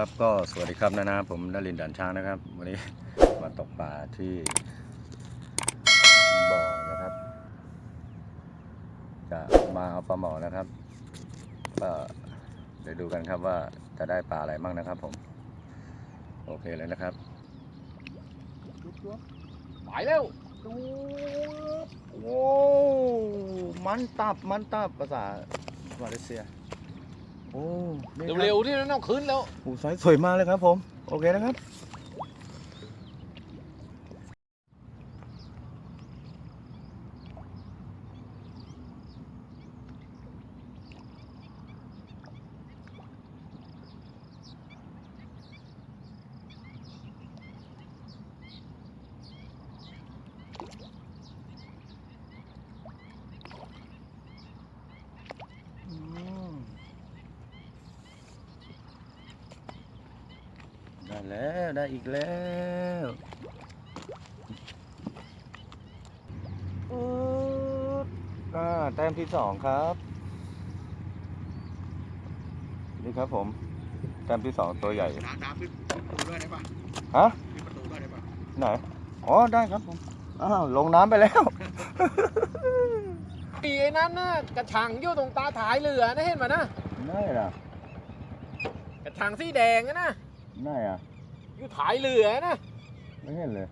ครับก็สวัสดีครับนะนะผมนรินดันช้างนะครับ วันนี้มาตกปลาที่บ่อนะครับ จะมาเอาปลาหมอนะครับก็เดี๋ยวดูกันครับว่าจะได้ปลาอะไรบ้างนะครับ ผม โอเคเลยนะครับไปแล้วโอ้มันตับมันตับภาษามาเลเซีย โอ้นี่ครับเร็วๆที่นั่นต้องขึ้นแล้ว โอ้ไซส์สวยมากเลยครับผม โอเคนะครับ อืม ได้แล้วได้อีกแล้วอืดอ่าแต้มที่สองครับนี่ครับผมแต้มที่สองตัวใหญ่น้ำน้ำขึ้นประตูด้วยได้ปะฮะขึ้นประตูด้วยได้ปะไหนอ๋อได้ครับผมอ้าวลงน้ำไปแล้วปีไอ้นั้นน่ะกระชังอยู่ตรงตาถ่ายเรือนะเห็นไหมนะได้ล่ะกระชังสีแดงอะนะ ได้อะอยู่ถ่ายเรือนะไม่เห็นเลย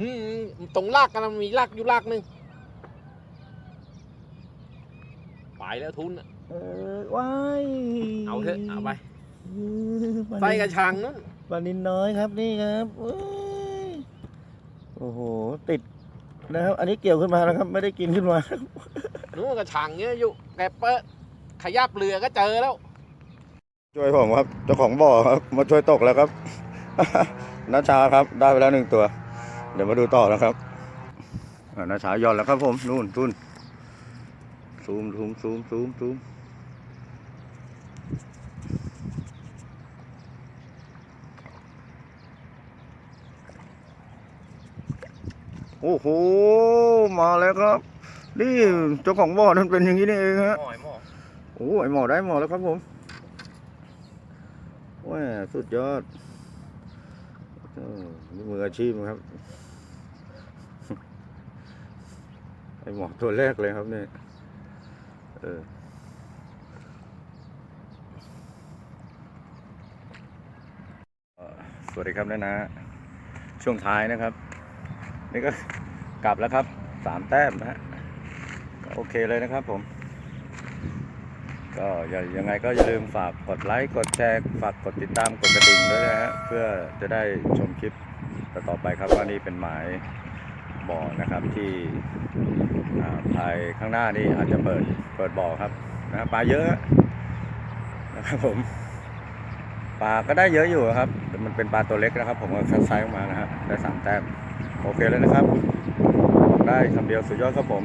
อืมตรงลากกันมันมีลากอยู่ลากหนึ่งไปแล้วทุนอะเออว้ายเอาเถอะเอาไปเออปลาใส่นินกระชังนู้นปลานินน้อยครับนี่ครับเอ้ยโอ้โหติดนะครับ อันนี้เกี่ยวขึ้นมาแล้วครับ ไม่ได้กินขึ้นมา นู้นกระชังเนี้ยอยู่แกเปิดขยับเรือก็เจอแล้ว ช่วยผมครับเจ้าของบ่อครับมาช่วยตกแล้วครับน้าชาครับได้ไปแล้วหนึ่งตัว เดี๋ยวมาดูต่อนะครับอ่าน้าชาหย่อนแล้วครับผมนู่นทุนซูมซูมซูมซูมซูมโอ้โหมาแล้วครับนี่เจ้าของบ่อนั่นเป็นอย่างนี้นี่เองฮะหมอยหมอโอ้ยหมอได้หมอแล้วครับผม ว้าสุดยอดนี่มืออาชีพครับ ไอหมอตัวแรกเลยครับเนี่ยเออสวัสดีครับนะนะ ช่วงท้ายนะครับ นี่ก็กลับแล้วครับสามแต้มนะฮะโอเคเลยนะครับผม ก็อย่ายังไงก็อย่าลืมฝากกดไลค์กดแชร์ฝากกดติดตามกดกระดิ่งด้วยนะฮะเพื่อจะได้ชมคลิปต่อไปครับว่านี่เป็นหมายบ่อนะครับที่อ่าภายข้างหน้านี่อาจจะเปิดเปิดบ่อครับนะปลาเยอะนะครับผมปลาก็ได้เยอะอยู่ครับแต่มันเป็นปลาตัวเล็กนะครับ ผมก็คัดไซส์ออกมานะฮะได้สามแต้มโอเคเลยนะครับ ได้คำเดียวสุดยอดครับผม